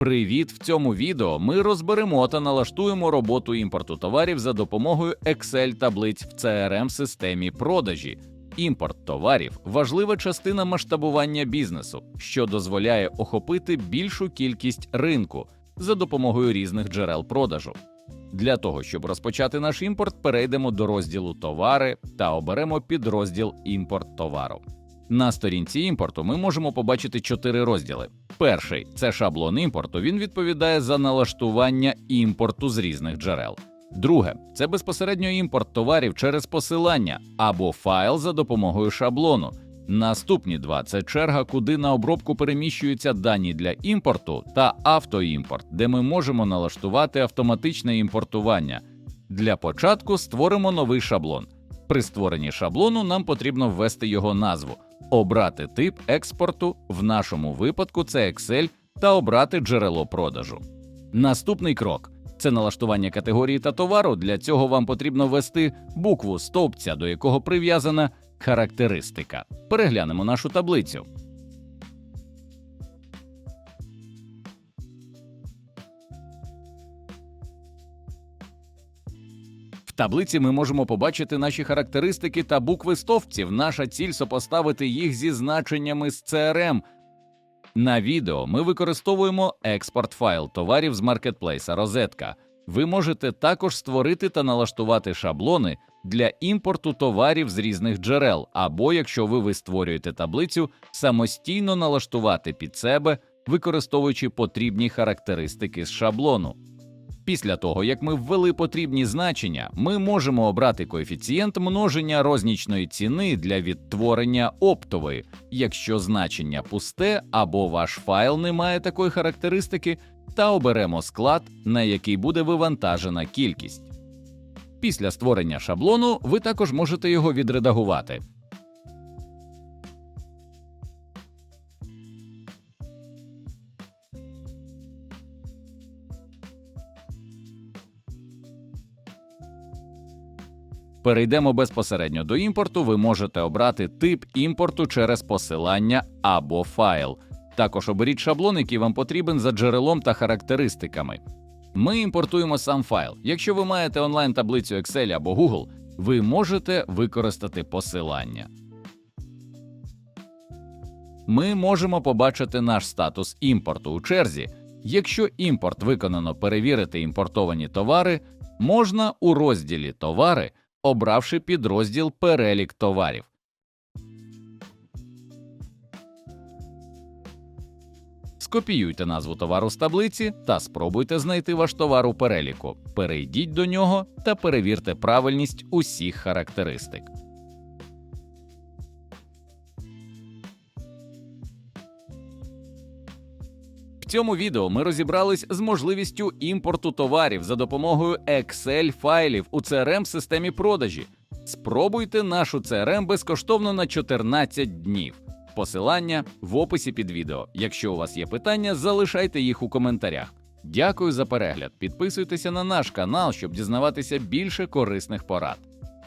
Привіт! В цьому відео ми розберемо та налаштуємо роботу імпорту товарів за допомогою Excel таблиць в crm системі продажі. Імпорт товарів важлива частина масштабування бізнесу, що дозволяє охопити більшу кількість ринку за допомогою різних джерел продажу. Для того, щоб розпочати наш імпорт, перейдемо до розділу Товари та оберемо підрозділ Імпорт товару. На сторінці імпорту ми можемо побачити чотири розділи. Перший це шаблон імпорту. Він відповідає за налаштування імпорту з різних джерел. Друге це безпосередньо імпорт товарів через посилання або файл за допомогою шаблону. Наступні два це черга, куди на обробку переміщуються дані для імпорту та автоімпорт, де ми можемо налаштувати автоматичне імпортування. Для початку створимо новий шаблон. При створенні шаблону нам потрібно ввести його назву, обрати тип експорту, в нашому випадку це Excel, та обрати джерело продажу. Наступний крок це налаштування категорії та товару. Для цього вам потрібно ввести букву стовпця, до якого прив'язана характеристика. Переглянемо нашу таблицю. Таблиці ми можемо побачити наші характеристики та букви стовпців. Наша ціль сопоставити їх зі значеннями з CRM. На відео ми використовуємо експорт файл товарів з маркетплейса Розетка. Ви можете також створити та налаштувати шаблони для імпорту товарів з різних джерел, або якщо ви, ви створюєте таблицю, самостійно налаштувати під себе, використовуючи потрібні характеристики з шаблону. Після того, як ми ввели потрібні значення, ми можемо обрати коефіцієнт множення рознічної ціни для відтворення оптової. Якщо значення пусте або ваш файл не має такої характеристики, та оберемо склад, на який буде вивантажена кількість. Після створення шаблону ви також можете його відредагувати. Перейдемо безпосередньо до імпорту. Ви можете обрати тип імпорту через посилання або файл. Також оберіть шаблон, який вам потрібен за джерелом та характеристиками. Ми імпортуємо сам файл. Якщо ви маєте онлайн таблицю Excel або Google, ви можете використати посилання. Ми можемо побачити наш статус імпорту у черзі. Якщо імпорт виконано перевірити імпортовані товари, можна у розділі Товари, обравши підрозділ Перелік товарів. Скопіюйте назву товару з таблиці та спробуйте знайти ваш товар у переліку. Перейдіть до нього та перевірте правильність усіх характеристик. Цьому відео ми розібрались з можливістю імпорту товарів за допомогою Excel файлів у crm системі продажі. Спробуйте нашу CRM безкоштовно на 14 днів. Посилання в описі під відео. Якщо у вас є питання, залишайте їх у коментарях. Дякую за перегляд. Підписуйтеся на наш канал, щоб дізнаватися більше корисних порад.